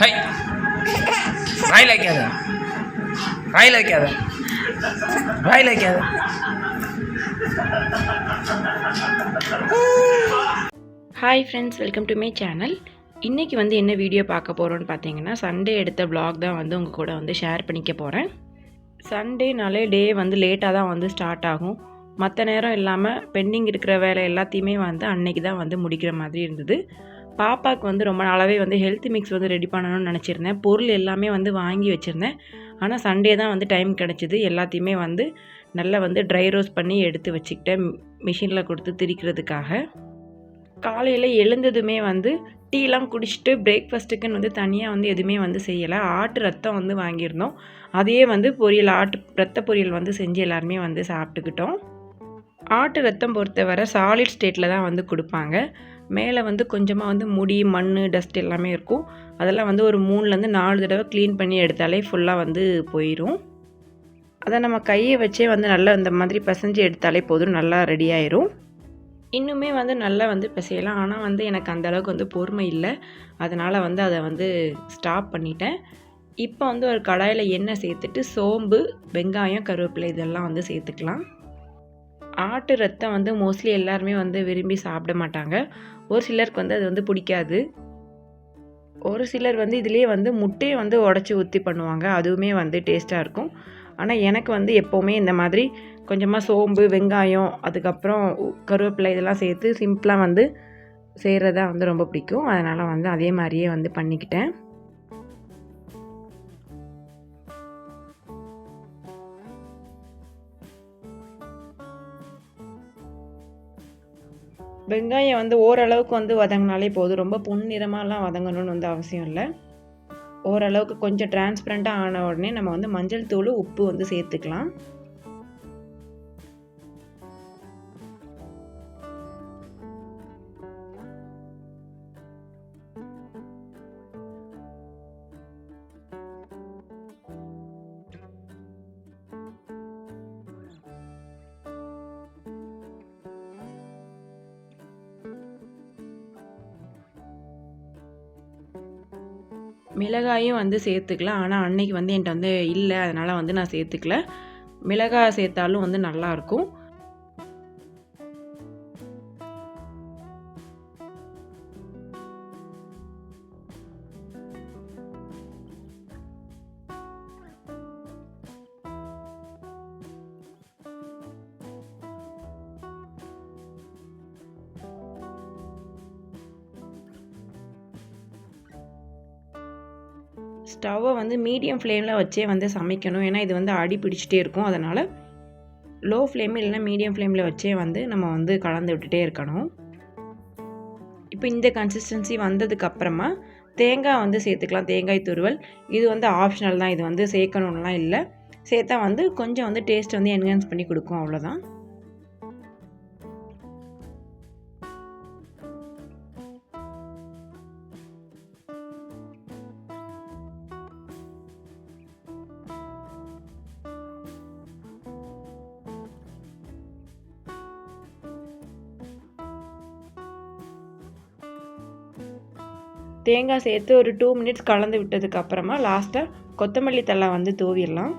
High. வாயில் வைக்காத. வாயில் வைக்காத. வாயில் வைக்காத. Hi friends welcome to my channel இன்றைக்கி வந்து என்ன வீடியோ பார்க்க போகிறோன்னு பார்த்தீங்கன்னா சண்டே எடுத்த vlog தான் வந்து உங்கள் கூட வந்து ஷேர் பண்ணிக்க போகிறேன் சண்டேனாலே டே வந்து லேட்டாக தான் வந்து ஸ்டார்ட் ஆகும். மற்ற நேரம் இல்லாமல் பெண்டிங் இருக்கிற வேலை எல்லாத்தையுமே வந்து அன்னைக்கு தான் வந்து முடிக்கிற மாதிரி இருந்தது. பாப்பாவுக்கு வந்து ரொம்ப நாளாகவே வந்து ஹெல்த் மிக்ஸ் வந்து ரெடி பண்ணணும்னு நினச்சிருந்தேன். பொருள் எல்லாமே வந்து வாங்கி வச்சுருந்தேன். ஆனால் சண்டே தான் வந்து டைம் கிடச்சிது. எல்லாத்தையுமே வந்து நல்லா வந்து ட்ரை ரோஸ்ட் பண்ணி எடுத்து வச்சுக்கிட்டேன். மிஷினில் கொடுத்து திரிக்கிறதுக்காக. காலையில் எழுந்ததுமே வந்து டீலாம் குடிச்சிட்டு பிரேக்ஃபாஸ்ட்டுக்குன்னு வந்து தனியாக வந்து எதுவுமே வந்து செய்யலை. ஆட்டு ரத்தம் வந்து வாங்கியிருந்தோம். அதையே வந்து பொரியல் ஆட்டு ரத்த பொரியல் வந்து செஞ்சு எல்லாருமே வந்து சாப்பிட்டுக்கிட்டோம். ஆட்டு ரத்தம் பொறுத்தவரை சாலிட் ஸ்டேட்டில் தான் வந்து கொடுப்பாங்க. மேலே வந்து கொஞ்சமாக வந்து முடி மண் டஸ்ட் எல்லாமே இருக்கும். அதெல்லாம் வந்து ஒரு மூணுலேருந்து நாலு தடவை க்ளீன் பண்ணி எடுத்தாலே ஃபுல்லாக வந்து போயிடும் அதை நம்ம கையை வச்சே வந்து நல்லா இந்த மாதிரி பிசைஞ்சு எடுத்தாலே போதும் நல்லா ரெடி ஆயிரும். இன்னுமே வந்து நல்லா வந்து பிசையலாம். ஆனால் வந்து எனக்கு அந்த அளவுக்கு வந்து பொறுமை இல்லை. அதனால் வந்து அதை வந்து ஸ்டாப் பண்ணிட்டேன். இப்போ வந்து ஒரு கடாயில் எண்ணெய் சேர்த்துட்டு சோம்பு வெங்காயம் கருவேப்பிலை இதெல்லாம் வந்து சேர்த்துக்கலாம். ஆட்டு ரத்தம் வந்து மோஸ்ட்லி எல்லாருமே வந்து விரும்பி சாப்பிட மாட்டாங்க. ஒரு சிலருக்கு வந்து அது வந்து பிடிக்காது. ஒரு சிலர் வந்து இதுலேயே வந்து முட்டையை வந்து உடச்சி ஊற்றி பண்ணுவாங்க. அதுவுமே வந்து டேஸ்ட்டாக இருக்கும். ஆனால் எனக்கு வந்து எப்போவுமே இந்த மாதிரி கொஞ்சமாக சோம்பு வெங்காயம் அதுக்கப்புறம் கருவேப்பிலை இதெல்லாம் சேர்த்து சிம்பிளாக வந்து செய்கிறதா வந்து ரொம்ப பிடிக்கும். அதனால் வந்து அதே மாதிரியே வந்து பண்ணிக்கிட்டேன். வெங்காயம் வந்து ஓரளவுக்கு வந்து வதங்கினாலே போதும். ரொம்ப பொன்னிறமாலாம் வதங்கணும்னு வந்து அவசியம் இல்லை. ஓரளவுக்கு கொஞ்சம் டிரான்ஸ்பரண்ட்டாக ஆன உடனே நம்ம வந்து மஞ்சள் தூள் உப்பு வந்து சேர்த்துக்கலாம். மிளகாயும் வந்து சேர்த்துக்கலாம். ஆனால் அன்னைக்கு வந்து என்கிட்ட வந்து இல்லை. அதனால் வந்து நான் சேர்த்துக்கல. மிளகாய் சேர்த்தாலும் வந்து நல்லாயிருக்கும் ஸ்டவ்வை வந்து மீடியம் ஃப்ளேமில் வச்சே வந்து சமைக்கணும். ஏன்னா இது வந்து அடி பிடிச்சிட்டே இருக்கும். அதனால் லோ ஃப்ளேம் இல்லைன்னா மீடியம் ஃப்ளேமில் வச்சே வந்து நம்ம வந்து கலந்து விட்டுட்டே இருக்கணும். இப்போ இந்த கன்சிஸ்டன்சி வந்ததுக்கப்புறமா தேங்காய் வந்து சேர்த்துக்கலாம். தேங்காய் துருவல். இது வந்து ஆப்ஷனல் தான். இது வந்து சேர்க்கணுன்னுலாம் இல்லை. சேர்த்தா வந்து கொஞ்சம் வந்து டேஸ்ட் வந்து என்ஹான்ஸ் பண்ணி கொடுக்கும். அவ்வளோதான் தேங்காய் சேர்த்து ஒரு டூ மினிட்ஸ் கலந்து விட்டதுக்கு அப்புறமா லாஸ்ட்டாக கொத்தமல்லி தழை வந்து தூவிடலாம்.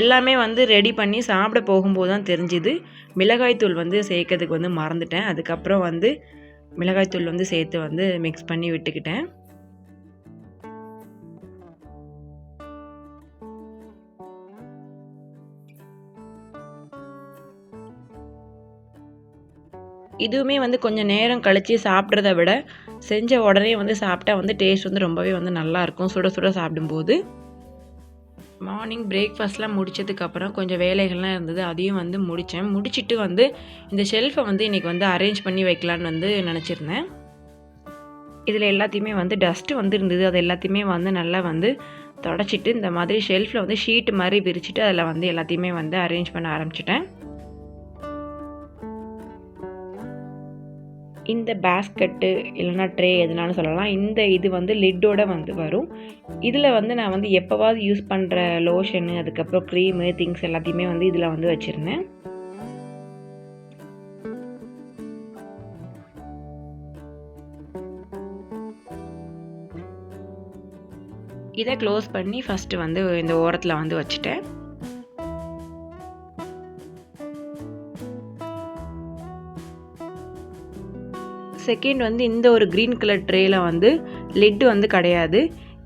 எல்லாமே வந்து ரெடி பண்ணி சாப்பிட போகும்போது தான் தெரிஞ்சுது. மிளகாய்த்தூள் வந்து சேர்க்கறதுக்கு வந்து மறந்துட்டேன். அதுக்கப்புறம் வந்து மிளகாய்த்தூள் வந்து சேர்த்து வந்து மிக்ஸ் பண்ணி விட்டுக்கிட்டேன். இதுவுமே வந்து கொஞ்சம் நேரம் கழித்து சாப்பிட்றத விட செஞ்ச உடனே வந்து சாப்பிட்டா வந்து டேஸ்ட் வந்து ரொம்பவே வந்து நல்லாயிருக்கும் சுட சுட சாப்பிடும்போது. மார்னிங் பிரேக்ஃபாஸ்ட்லாம் முடிச்சதுக்கப்புறம் கொஞ்சம் வேலைகள்லாம் இருந்தது. அதையும் வந்து முடித்தேன் முடிச்சிட்டு வந்து இந்த ஷெல்ஃபை வந்து இன்றைக்கி வந்து அரேஞ்ச் பண்ணி வைக்கலான்னு வந்து நினச்சிருந்தேன். இதில் எல்லாத்தையுமே வந்து டஸ்ட்டு வந்து இருந்தது. அது எல்லாத்தையுமே வந்து நல்லா வந்து தொடச்சிட்டு இந்த மாதிரி ஷெல்ஃபில் வந்து ஷீட் மாதிரி விரிச்சிட்டு அதில் வந்து எல்லாத்தையுமே வந்து அரேஞ்ச் பண்ண ஆரம்பிச்சிட்டேன். இந்த பேஸ்கட்டு இல்லைன்னா ட்ரே எதுனாலும் சொல்லலாம். இந்த இது வந்து லிட்டோட வந்து வரும். இதில் வந்து நான் வந்து எப்போவாவது யூஸ் பண்ணுற லோஷனு அதுக்கப்புறம் க்ரீமு திங்ஸ் எல்லாத்தையுமே வந்து இதில் வந்து வச்சுருந்தேன். இதை க்ளோஸ் பண்ணி ஃபஸ்ட்டு வந்து இந்த ஓரத்தில் வந்து வச்சுட்டேன். செகண்ட் வந்து இந்த ஒரு க்ரீன் கலர் ட்ரேயில் வந்து லெட்டு வந்து கிடையாது.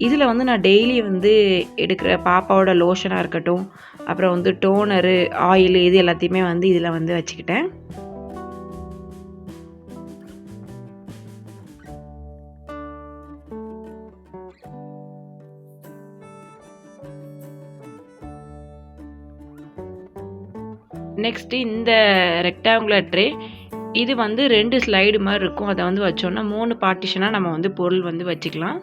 இதில் வந்து நான் டெய்லி வந்து எடுக்கிற பாப்பாவோட லோஷனாக இருக்கட்டும் அப்புறம் வந்து டோனரு ஆயில் இது எல்லாத்தையுமே வந்து இதில் வந்து வச்சுக்கிட்டேன். நெக்ஸ்ட்டு இந்த ரெக்டாங்குலர் ட்ரே இது வந்து ரெண்டு ஸ்லைடு மாதிரி இருக்கும். அதை வந்து வச்சோன்னா மூணு பார்ட்டிஷனாக நம்ம வந்து பொருள் வந்து வச்சுக்கலாம்.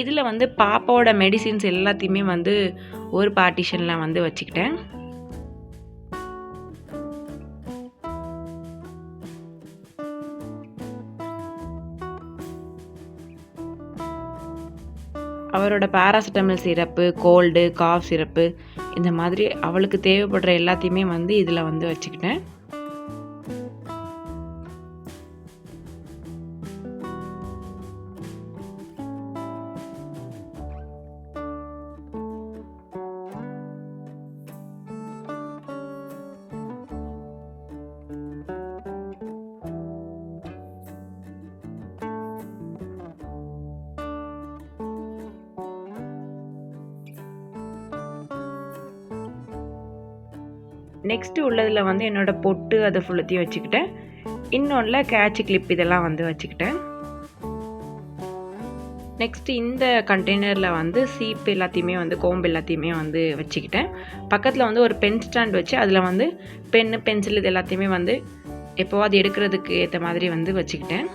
இதில் வந்து பாப்பாவோட மெடிசின்ஸ் எல்லாத்தையுமே வந்து ஒரு பார்ட்டிஷனில் வந்து வச்சுக்கிட்டேன். அவரோட paracetamol syrup cold cough syrup இந்த மாதிரி அவளுக்கு தேவைப்படுற எல்லாத்தையுமே வந்து இதில் வந்து வச்சுக்கிட்டேன். நெக்ஸ்ட்டு உள்ளதில் வந்து என்னோடய பொட்டு அதை ஃபுல்லத்தையும் வச்சுக்கிட்டேன். இன்னொன்றில் கேட்ச் கிளிப் இதெல்லாம் வந்து வச்சுக்கிட்டேன். நெக்ஸ்ட்டு இந்த கண்டெய்னரில் வந்து சீப்பு எல்லாத்தையுமே வந்து கோம்பு எல்லாத்தையுமே வந்து வச்சுக்கிட்டேன். பக்கத்தில் வந்து ஒரு பென் ஸ்டாண்ட் வச்சு அதில் வந்து பென்னு பென்சில் இது எல்லாத்தையுமே வந்து எப்போவாது எடுக்கிறதுக்கு ஏற்ற மாதிரி வந்து வச்சுக்கிட்டேன்.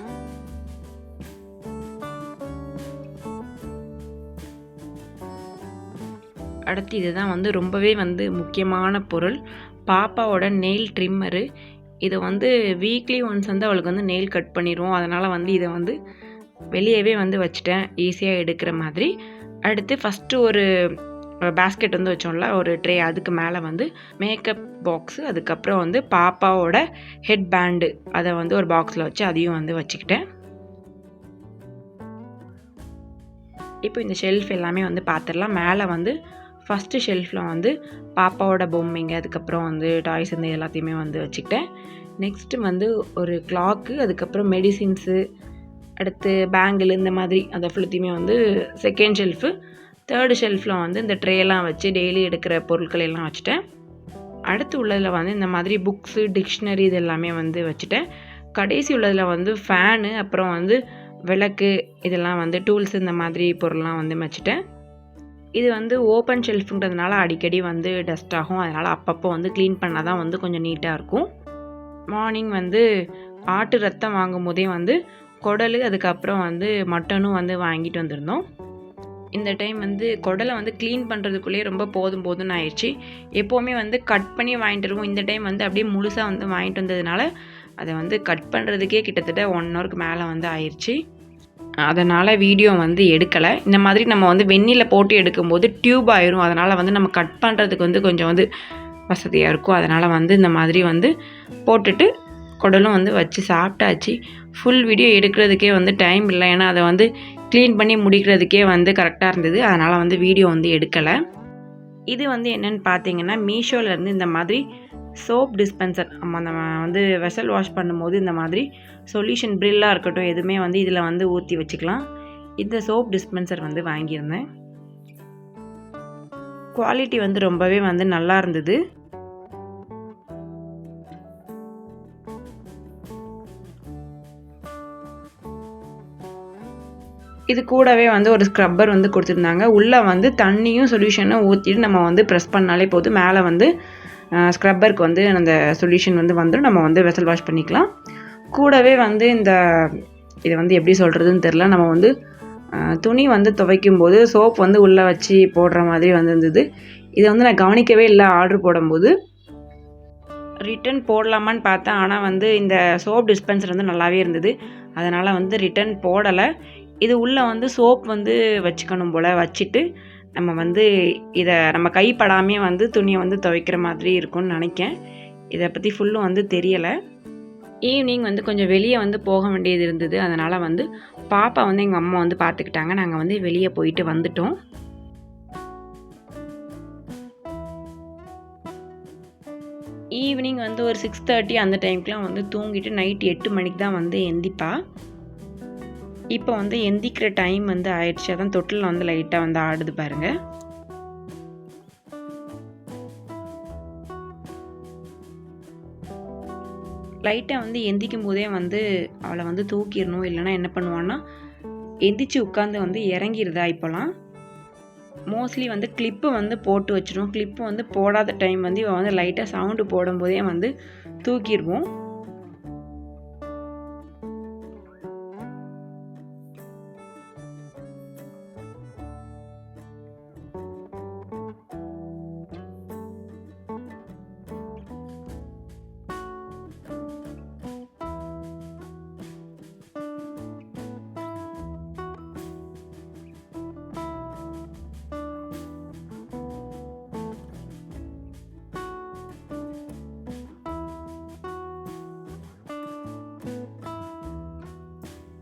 அடுத்து இதுதான் வந்து ரொம்பவே வந்து முக்கியமான பொருள். பாப்பாவோட நெயில் ட்ரிம்மரு இதை வந்து வீக்லி ஒன்ஸ் வந்து அவளுக்கு வந்து நெயில் கட் பண்ணிடுவோம் அதனால் வந்து இதை வந்து வெளியவே வந்து வச்சுட்டேன். ஈஸியாக எடுக்கிற மாதிரி. அடுத்து ஃபஸ்ட்டு ஒரு பேஸ்கெட் வந்து வச்சோம்ல ஒரு ட்ரே அதுக்கு மேலே வந்து மேக்கப் பாக்ஸு அதுக்கப்புறம் வந்து பாப்பாவோட ஹெட் பேண்டு அதை வந்து ஒரு பாக்ஸில் வச்சு அதையும் வந்து வச்சுக்கிட்டேன். இப்போ இந்த ஷெல்ஃப் எல்லாமே வந்து பார்த்துடலாம் மேலே வந்து ஃபஸ்ட்டு ஷெல்ஃபில் வந்து பாப்பாவோட பொம்மைங்க அதுக்கப்புறம் வந்து டாய்ஸ் இந்த எல்லாத்தையுமே வந்து வச்சுக்கிட்டேன். நெக்ஸ்ட்டு வந்து ஒரு கிளாக்கு அதுக்கப்புறம் மெடிசின்ஸு அடுத்து பேங்கிள் இந்த மாதிரி அதை ஃபுல்லத்தையுமே வந்து செகண்ட் ஷெல்ஃபு தேர்டு ஷெல்ஃபில் வந்து இந்த ட்ரேலாம் வச்சு டெய்லி எடுக்கிற பொருட்கள் எல்லாம் வச்சுட்டேன். அடுத்து உள்ளதில் வந்து இந்த மாதிரி புக்ஸு டிக்ஷனரி இது எல்லாமே வந்து வச்சுட்டேன். கடைசி உள்ளதில் வந்து ஃபேனு அப்புறம் வந்து விளக்கு இதெல்லாம் வந்து டூல்ஸ் இந்த மாதிரி பொருள்லாம் வந்து வச்சுட்டேன். இது வந்து ஓப்பன் ஷெல்ஃபுங்கிறதுனால அடிக்கடி வந்து டஸ்ட் ஆகும். அதனால் அப்பப்போ வந்து க்ளீன் பண்ணால் தான் வந்து கொஞ்சம் நீட்டாக இருக்கும். மார்னிங் வந்து ஆட்டு ரத்தம் வாங்கும் போதே வந்து குடல் அதுக்கப்புறம் வந்து மட்டனும் வந்து வாங்கிட்டு வந்திருந்தோம். இந்த டைம் வந்து குடலை வந்து க்ளீன் பண்ணுறதுக்குள்ளேயே ரொம்ப போதும் போதும்னு ஆயிடுச்சு. எப்போவுமே வந்து கட் பண்ணி வாங்கிட்டு வருவோம். இந்த டைம் வந்து அப்படியே முழுசாக வந்து வாங்கிட்டு வந்ததுனால அதை வந்து கட் பண்ணுறதுக்கே கிட்டத்தட்ட ஒன் ஹவருக்கு மேலே வந்து ஆயிடுச்சு. அதனால் வீடியோ வந்து எடுக்கலை. இந்த மாதிரி நம்ம வந்து வெந்நியில் போட்டு எடுக்கும்போது டியூப் ஆயிரும். அதனால் வந்து நம்ம கட் பண்ணுறதுக்கு வந்து கொஞ்சம் வந்து வசதியாக இருக்கும். அதனால் வந்து இந்த மாதிரி வந்து போட்டுட்டு குடலும் வந்து வச்சு சாப்பிட்டாச்சு. ஃபுல் வீடியோ எடுக்கிறதுக்கே வந்து டைம் இல்லை. ஏன்னா அதை வந்து க்ளீன் பண்ணி முடிக்கிறதுக்கே வந்து கரெக்டாக இருந்தது. அதனால் வந்து வீடியோ வந்து எடுக்கலை. இது வந்து என்னென்னு பார்த்தீங்கன்னா மீஷோலேருந்து இந்த மாதிரி சோப் டிஸ்பென்சர். நம்ம நம்ம வந்து வெசல் வாஷ் பண்ணும்போது இந்த மாதிரி சொல்யூஷன் ப்ரில்லாக இருக்கட்டும் எதுவுமே வந்து இதில் வந்து ஊற்றி வச்சுக்கலாம். இந்த சோப் டிஸ்பென்சர் வந்து வாங்கியிருந்தேன். குவாலிட்டி வந்து ரொம்பவே வந்து நல்லா இருந்தது. இது கூடவே வந்து ஒரு ஸ்க்ரப்பர் வந்து கொடுத்துருந்தாங்க. உள்ளே வந்து தண்ணியும் சொல்யூஷனும் ஊற்றிட்டு நம்ம வந்து ப்ரெஸ் பண்ணாலே போதும். மேலே வந்து ஸ்க்ரப்பருக்கு வந்து அந்த சொல்யூஷன் வந்து வந்துடும் நம்ம வந்து வெசல் வாஷ் பண்ணிக்கலாம். கூடவே வந்து இந்த இதை வந்து எப்படி சொல்கிறதுன்னு தெரில நம்ம வந்து துணி வந்து துவைக்கும் போது சோப் வந்து உள்ளே வச்சு போடுற மாதிரி வந்துருந்தது. இதை வந்து நான் கவனிக்கவே இல்லை ஆர்டர் போடும்போது. ரிட்டன் போடலாமான்னு பார்த்தேன். ஆனால் வந்து இந்த சோப் டிஸ்பென்சர் வந்து நல்லாவே இருந்தது. அதனால் வந்து ரிட்டன் போடலை. இது உள்ளே வந்து சோப் வந்து வச்சுக்கணும் போல் வச்சுட்டு நம்ம வந்து இதை நம்ம கைப்படாமே வந்து துணியை வந்து துவைக்கிற மாதிரி இருக்கும்னு நினைக்கேன். இதை பற்றி ஃபுல்லும் வந்து தெரியலை. ஈவினிங் வந்து கொஞ்சம் வெளியே வந்து போக வேண்டியது இருந்தது. அதனால் வந்து பாப்பா வந்து எங்கள் அம்மா வந்து பார்த்துக்கிட்டாங்க நாங்கள் வந்து வெளியே போயிட்டு வந்துட்டோம். ஈவினிங் வந்து ஒரு சிக்ஸ் தேர்ட்டி அந்த டைம்க்குலாம் வந்து தூங்கிட்டு நைட் எட்டு மணிக்கு தான் வந்து எந்திப்பா. இப்போ வந்து எந்திக்கிற டைம் வந்து ஆயிடுச்சு. அதான் தொட்டில் வந்து லைட்டாக வந்து ஆடுது பாருங்க. லைட்டாக வந்து எந்திக்கும் போதே வந்து அவளை வந்து தூக்கிடணும். இல்லைன்னா என்ன பண்ணுவான்னா எந்திரிச்சு உட்காந்து வந்து இறங்கிருதா இப்போலாம். மோஸ்ட்லி வந்து கிளிப்பு வந்து போட்டு வச்சிடும் கிளிப்பு வந்து போடாத டைம் வந்து இவன் வந்து லைட்டாக சவுண்டு போடும்போதே வந்து தூக்கிடுவோம்.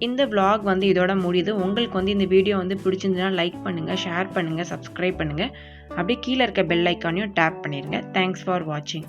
இந்த vlog வந்து இதோட முடியுது. உங்களுக்கு வந்து இந்த வீடியோ வந்து பிடிச்சிருந்துன்னா லைக் பண்ணுங்கள் ஷேர் பண்ணுங்கள் சப்ஸ்கிரைப் பண்ணுங்கள் அப்படியே கீழே இருக்க பெல் ஐக்கானையும் டேப் பண்ணிடுங்க தேங்க்ஸ் ஃபார் வாட்சிங்